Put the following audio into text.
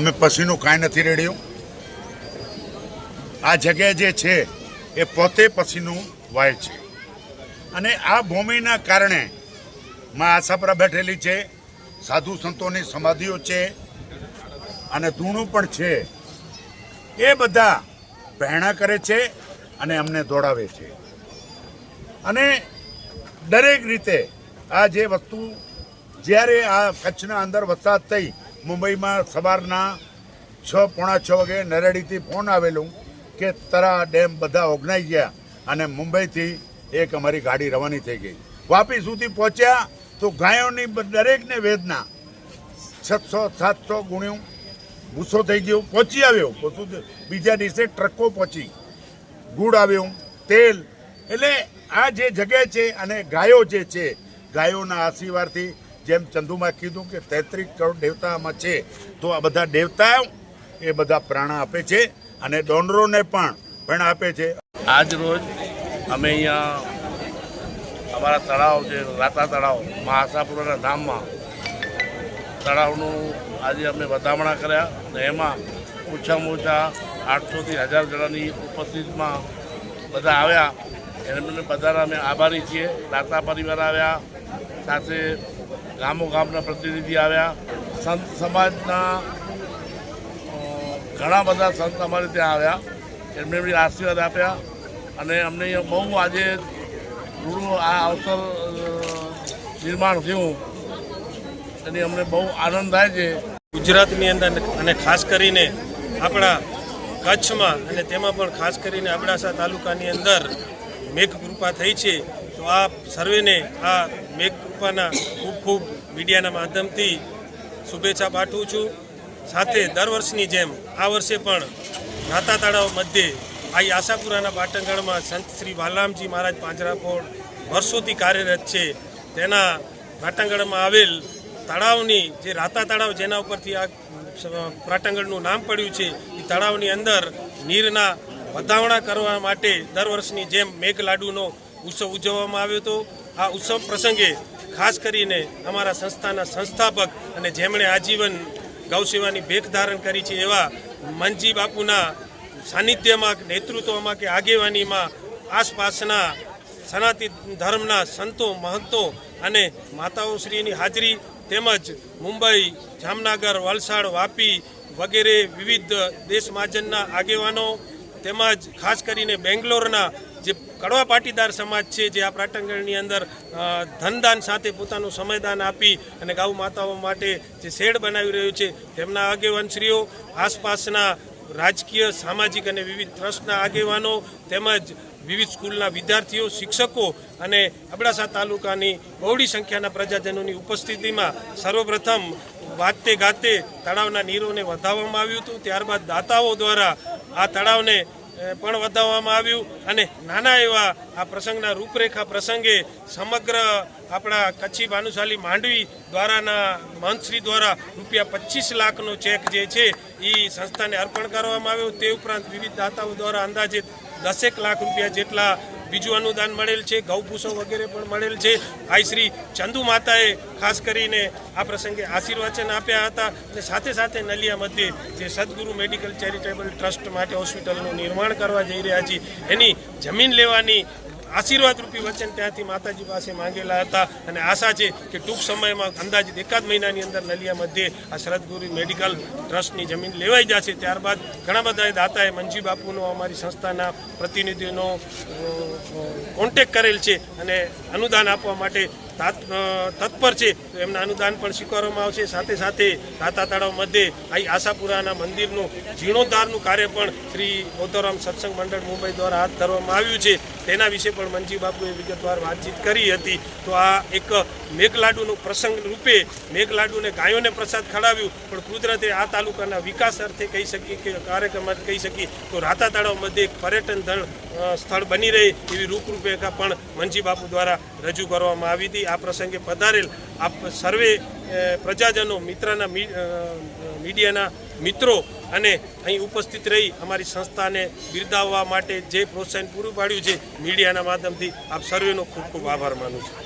અમે પસીનું કાંઈ નથી રેડ્યું. આ જગ્યા જે છે, એ પોતે પસીનું વાય છે. અને આ ભૂમિના કારણે માં આશાપરા બેઠેલી છે, સાધુ સંતોની સમાધિઓ છે, અને ધૂણું પણ છે. એ બધા પહેણા કરે છે અને અમને દોડાવે છે. અને દરેક રીતે આ જે વસ્તુ જ્યારે આ કચ્છના અંદર વરસાદ થઈ મુંબઈમાં સવારના છ, પોણા છ વાગે નરેડીથી ફોન આવેલું કે તરા ડેમ બધા ઓગનાઈ ગયા અને મુંબઈથી એક અમારી ગાડી રવાની થઈ ગઈ. વાપી સુધી પહોંચ્યા તો ગાયોની દરેકને વેદના. છસો, સાતસો ગુણ્યું ભૂસો થઈ ગયો, પહોંચી આવ્યો. બીજા દિવસે ટ્રકો પહોંચી. ગુડ આવ્યું, તેલ. એટલે આ જે જગ્યા છે અને ગાયો જે છે, ગાયોના આશીર્વાદથી જેમ ચંદુમાં કીધું કે તેત્રીસ કરોડ દેવતામાં છે, તો આ બધા દેવતાઓ એ બધા પ્રાણ આપે છે અને ડોનરોને પણ પ્રાણ આપે છે. આજ રોજ અમે અહીંયા અમારા તળાવ જે રાતા તળાવ મા આશાપુરાના ધામમાં તળાવનું આજે અમે વધામણા કર્યા અને એમાં ઓછામાં ઓછા આઠસોથી હજાર જણાની ઉપસ્થિતિમાં બધા આવ્યા. એમને બધાના અમે આભારી છીએ. દાતા પરિવાર આવ્યા, સાથે ગામો ગામના પ્રતિનિધિ આવ્યા. સંત સમાજના ઘણા બધા સંત અમારે ત્યાં આવ્યા. એમને બી આશીર્વાદ આપ્યા. અને અમને બહુ આજે થોડું આ અવસર નિર્માણ થયું. એની અમને બહુ આનંદ થાય છે. ગુજરાતની અંદર અને ખાસ કરીને આપણા કચ્છમાં અને તેમાં પણ ખાસ કરીને અબડાસા તાલુકાની અંદર મેઘ કૃપા થઈ છે. તો આપ સર્વેને આ મેઘ કૃપાના ખૂબ ખૂબ મીડિયાના માધ્યમથી શુભેચ્છા પાઠવું છું. સાથે દર વર્ષની જેમ આ વર્ષે પણ નાતા તળાવ મધ્યે આ આશાપુરાના પાટણગઢમાં સંત શ્રી બાલામજી મહારાજ પાંજરાપોળ વર્ષોથી કાર્યરત છે. તેના પાટણગઢમાં આવેલ તળાવની જે રાતા તળાવ જેના ઉપરથી આ પાટણગઢનું નામ પડ્યું છે, એ તળાવની અંદર નીરના વધામણા કરવા માટે દર વર્ષની જેમ મેઘલાડુનો ઉત્સવ ઉજવવામાં આવ્યો હતો. આ ઉત્સવ પ્રસંગે ખાસ કરીને અમારા સંસ્થાના સંસ્થાપક અને જેમણે આજીવન ગૌસેવાની ભેખ ધારણ કરી છે એવા મનજી બાપુના સાનિધ્યમાં, નેતૃત્વમાં કે આગેવાનીમાં આસપાસના સનાતન ધર્મના સંતો, મહંતો અને માતાઓશ્રીની હાજરી તેમજ મુંબઈ, જામનગર, વલસાડ, વાપી વગેરે વિવિધ દેશ મહાજનના આગેવાનો તેમજ ખાસ કરીને બેંગ્લોરના કડવા પાટીદાર સમાજ છે જે આ પાટણગઢની અંદર ધનદાન સાથે પોતાનું સમયદાન આપી અને ગૌ માતાઓ માટે જે શેડ બનાવી રહ્યું છે, તેમના આગેવાનશ્રીઓ, આસપાસના રાજકીય, સામાજિક અને વિવિધ ટ્રસ્ટના આગેવાનો તેમજ વિવિધ સ્કૂલના વિદ્યાર્થીઓ, શિક્ષકો અને અબડાસા તાલુકાની બહોળી સંખ્યાના પ્રજાજનોની ઉપસ્થિતિમાં સર્વપ્રથમ વાતે ગાતે તળાવના નીરોને વધાવવામાં આવ્યું હતું. ત્યારબાદ દાતાઓ દ્વારા આ તળાવને પણ વધાવવામાં આવ્યું અને નાના એવા આ પ્રસંગના રૂપરેખા પ્રસંગે સમગ્ર આપણા કચ્છી ભાનુશાલી માંડવી દ્વારાના મંત્રી દ્વારા રૂપિયા પચીસ લાખનો ચેક જે છે એ સંસ્થાને અર્પણ કરવામાં આવ્યો. તે ઉપરાંત વિવિધ દાતાઓ દ્વારા અંદાજિત દસેક લાખ રૂપિયા જેટલા બીજું અનુદાન મળેલ છે ગૌભૂસો વગેરે પણ મળેલ છે. આઈ શ્રી ચંદુ માતાએ ખાસ કરીને આ પ્રસંગે આશીર્વચન આપ્યા હતા અને સાથે સાથે નલિયા મધ્યે જે સદગુરુ મેડિકલ ચેરિટેબલ ટ્રસ્ટ માટે હોસ્પિટલનું નિર્માણ કરવા જઈ રહ્યા છીએ, એની જમીન લેવાની આશીર્વાદ રૂપી વચન ત્યાંથી માતાજી પાસે માંગેલા હતા અને આશા છે કે ટૂંક સમયમાં અંદાજિત એકાદ મહિનાની અંદર નલિયા મધ્યે આ શરદગુરુ મેડિકલ ટ્રસ્ટની જમીન લેવાઈ જશે. ત્યારબાદ ઘણા બધા દાતાએ મંજી બાપુનો, અમારી સંસ્થાના પ્રતિનિધિઓનો કોન્ટેક કરેલ છે અને અનુદાન આપવા માટે તત્પર છે. તો એમના અનુદાન પણ સ્વીકારવામાં આવશે. સાથે સાથે દાતા તળાવ મધ્યે આ આશાપુરાના મંદિરનું જીર્ણોદ્ધારનું કાર્ય પણ શ્રી ઓતોરામ સત્સંગ મંડળ મુંબઈ દ્વારા હાથ ધરવામાં આવ્યું છે. તેના વિશે પણ મનજી બાપુએ વિગતવાર વાતચીત કરી હતી. તો આ એક મેઘલાડુનો પ્રસંગ રૂપે મેઘલાડુને ગાયોને પ્રસાદ ખડાવ્યું પણ કુદરતે આ તાલુકાના વિકાસ અર્થે કહી શકીએ કે કાર્યક્રમ કહી શકીએ. તો રાતા તળાવ મધ્યે એક પર્યટન અ, સ્થળ બની રહે એવી રૂપરૂપેખા પણ મનજી બાપુ દ્વારા રજૂ કરવામાં આવી હતી. આ પ્રસંગે પધારેલ આપ સર્વે પ્રજાજનો, મિત્રના મીડિયાના મિત્રો અને અહીં ઉપસ્થિત રહી અમારી સંસ્થાને બિરદાવવા માટે જે પ્રોત્સાહન પૂરું પાડ્યું છે, મીડિયાના માધ્યમથી આપ સર્વેનો ખૂબ ખૂબ આભાર માનું છું.